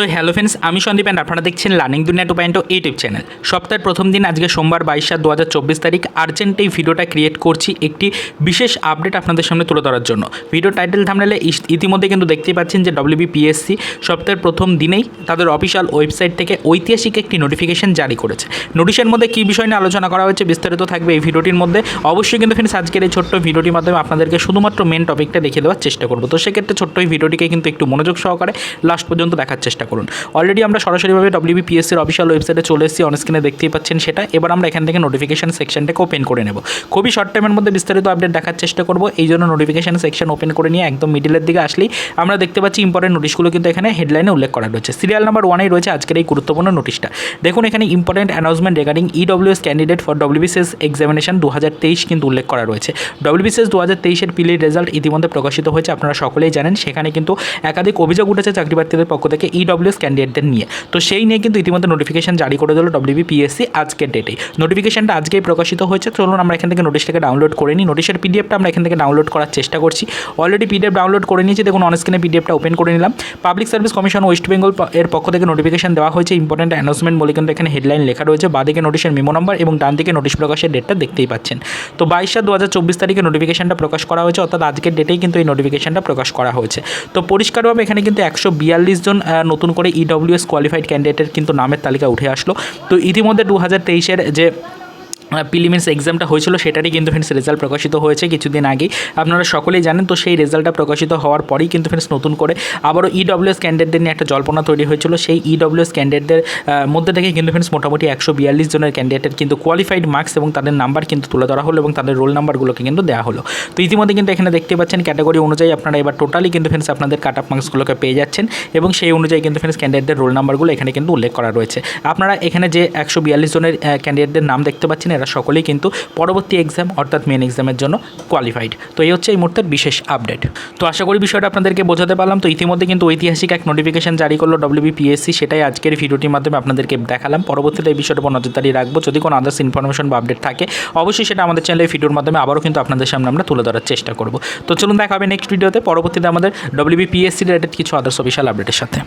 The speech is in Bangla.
তো হ্যালো ফ্রেন্ডস আমি সন্দীপ অ্যান্ড আপনারা দেখছেন লার্নিং দুনিয়া টু পয়েন্ট ইউটিউব চ্যানেল সপ্তাহের প্রথম দিন আজকে সোমবার বাইশ সাত দু হাজার চব্বিশ তারিখ। আর্জেন্ট এই ভিডিওটা ক্রিয়েট করছি একটি বিশেষ আপডেট আপনাদের সামনে তুলে ধরার জন্য। ভিডিও টাইটেল থামলে ইতিমধ্যে কিন্তু দেখতেই পাচ্ছেন যে ডব্লিউবিপিএসসি সপ্তাহের প্রথম দিনেই তাদের অফিসিয়াল ওয়েবসাইট থেকে ঐতিহাসিক একটি নোটিফিকেশন জারি করেছে। নোটিশের মধ্যে কী বিষয় নিয়ে আলোচনা করা হয়েছে বিস্তারিত থাকবে এই ভিডিওটির মধ্যে। অবশ্যই কিন্তু ফ্রেন্ডস আজকের এই ছোট্ট ভিডিওটির মাধ্যমে আপনাদেরকে শুধুমাত্র মেন টপিকটা দেখিয়ে দেওয়ার চেষ্টা করব। তো সেক্ষেত্রে ছোট্ট এই ভিডিওটিকে কিন্তু একটু মনোযোগ সহকারে লাস্ট পর্যন্ত দেখার চেষ্টা করুন। অলরেডি আমরা সরাসরিভাবে ডব্লিউবিপিএসসির অফিসিয়াল ওয়েবসাইটে চলে এসেছি অনস্ক্রিনে দেখতেই পাচ্ছেন সেটা। এবার আমরা এখান থেকে নোটিফিকেশন সেকশনটাকে ওপেন করে নেব। খুবই শর্ট টাইমের মধ্যে বিস্তারিত আপডেট দেখার চেষ্টা করব। এই জন্য নোটিফিকেশন সেকশন ওপেন করে নিয়ে একদম মিডিলের দিকে আসলেই আমরা দেখতে পাচ্ছি ইম্পর্টেন্ট নোটিশগুলো কিন্তু এখানে হেডলাইনে উল্লেখ করা রয়েছে। সিরিয়াল নাম্বার ওয়ানেই রয়েছে আজকের এই গুরুত্বপূর্ণ নোটিশটা দেখুন, এখানে important announcement regarding EWS candidate for WBCS examination দু হাজার তেইশ কিন্তু উল্লেখ করা রয়েছে। ডব্লিউবিসিএস দু হাজার তেইশের পিলির রেজাল্ট ইতিমধ্যে প্রকাশিত হয়েছে, আপনারা সকলেই জানেন। সেখানে কিন্তু একাধিক অভিযোগ উঠেছে চাকরি প্রার্থীদের পক্ষ থেকে। ইডব্লিউএস ক্যান্ডিডেটদের নিয়ে। তো সেই নিয়ে কিন্তু ইতিমধ্যে নোটিফিকেশন জারি করে দিল ডব্লিউবিপিএসসি আজকের ডেটেই নোটিফিকেশনটা আজকেই প্রকাশিত হয়েছে। চলুন আমরা এখান থেকে নোটিশটাকে ডাউনলোড করে নিই। নোটিশের পিডিএফটা আমরা এখান থেকে ডাউনলোড করার চেষ্টা করছি। অলরেডি পিডিএফ ডাউনলোড করে নিয়েছি। দেখুন অনস্ক্রিনে পিডিএফটা ওপেন করে নিলাম। Public service commission West Bengal এর পক্ষ থেকে নোটিফিকেশন দেওয়া হয়েছে। ইম্পর্টেন্ট অ্যানাউন্সমেন্ট বলে কিন্তু এখানে হেডলাইন লেখা রয়েছে। বাদিকে নোটিশের মেমো নম্বর এবং ডান দিকে নোটিশ প্রকাশের ডেটটা দেখতেই পাচ্ছেন। তো বাইশ সাত দু হাজার চব্বিশ তারিখে নোটিফিকেশনটা প্রকাশ করা হয়েছে। অর্থাৎ আজকের ডেটেই কিন্তু এই নোটিফিকেশনটা প্রকাশ করা হয়েছে। তো পরিষ্কারভাবে এখানে কিন্তু একশো বিয়াল্লিশ জন নতুন করে ইডব্লিউএস কোয়ালিফাইড ক্যান্ডিডেটের কিন্তু নামের তালিকা উঠে আসলো। তো ইতিমধ্যে দু হাজার তেইশের যে প্রিলিমিনস এক্সামটা হয়েছিল, সেটারই কিন্তু ফ্রেন্ডস রেজাল্ট প্রকাশিত হয়েছে কিছুদিন আগেই। আপনারা সকলেই জানেন, তো সেই রেজাল্টটা প্রকাশিত হওয়ার পরেই কিন্তু ফ্রেন্ডস নতুন করে আবারও ইডব্লিউএস ক্যান্ডিডেটদের নিয়ে একটা জল্পনা তৈরি হয়েছিল। সেই ইডব্লিউএস ক্যান্ডিডেটদের মধ্যে থেকে কিন্তু ফ্রেন্ডস মোটামুটি একশো বিয়াল্লিশ জনের ক্যান্ডিডেটের কিন্তু কোয়ালিফাইড মার্কস এবং তাদের নাম্বার কিন্তু তুলে ধরা হলো এবং তাদের রোল নাম্বারগুলোকে কিন্তু দেওয়া হলো। তো ইতিমধ্যে কিন্তু এখানে দেখতে পাচ্ছেন ক্যাটাগরি অনুযায়ী আপনারা এবার টোটালি কিন্তু ফ্রেন্ডস আপনাদের কাট আপ মার্কসগুলোকে পেয়ে যাচ্ছেন এবং সেই অনুযায়ী কিন্তু ফ্রেন্ডস ক্যান্ডিডেটদের রোল নাম্বারগুলো এখানে কিন্তু উল্লেখ করা রয়েছে। আপনারা এখানে যে একশো বিয়াল্লিশ জনের ক্যান্ডিডেটদের নাম দেখতে পাচ্ছেন এরা সকলেই কিন্তু পরবর্তী এক্সাম অর্থাৎ মেন এক্সামের জন্য কোয়ালিফাইড তো এই হচ্ছে এই মুহূর্তের বিশেষ আপডেট তো আশা করি বিষয়টা আপনাদেরকে বোঝাতে পারলাম। তো ইতিমধ্যে কিন্তু ঐতিহাসিক এক নোটিফিকেশন জারি করল ডব্লিউবিপিএসসি সেটাই আজকের ভিডিওটির মাধ্যমে আপনাদেরকে দেখালাম। পরবর্তীতে এই বিষয়টা উপর নজরদারি রাখব। যদি কোনো আদার্স ইনফরমেশন বা আপডেট থাকে, অবশ্যই সেটা আমাদের চ্যানেলের ভিডিওর মাধ্যমে আবারও কিন্তু আপনাদের সামনে আমরা তুলে ধরার চেষ্টা করব। তো চলুন দেখা হবে নেক্সট ভিডিওতে পরবর্তীতে আমাদের ডব্লিউবিপিএসসি রিলেটেড কিছু আদার্স অফিসিয়াল আপডেটের সাথে।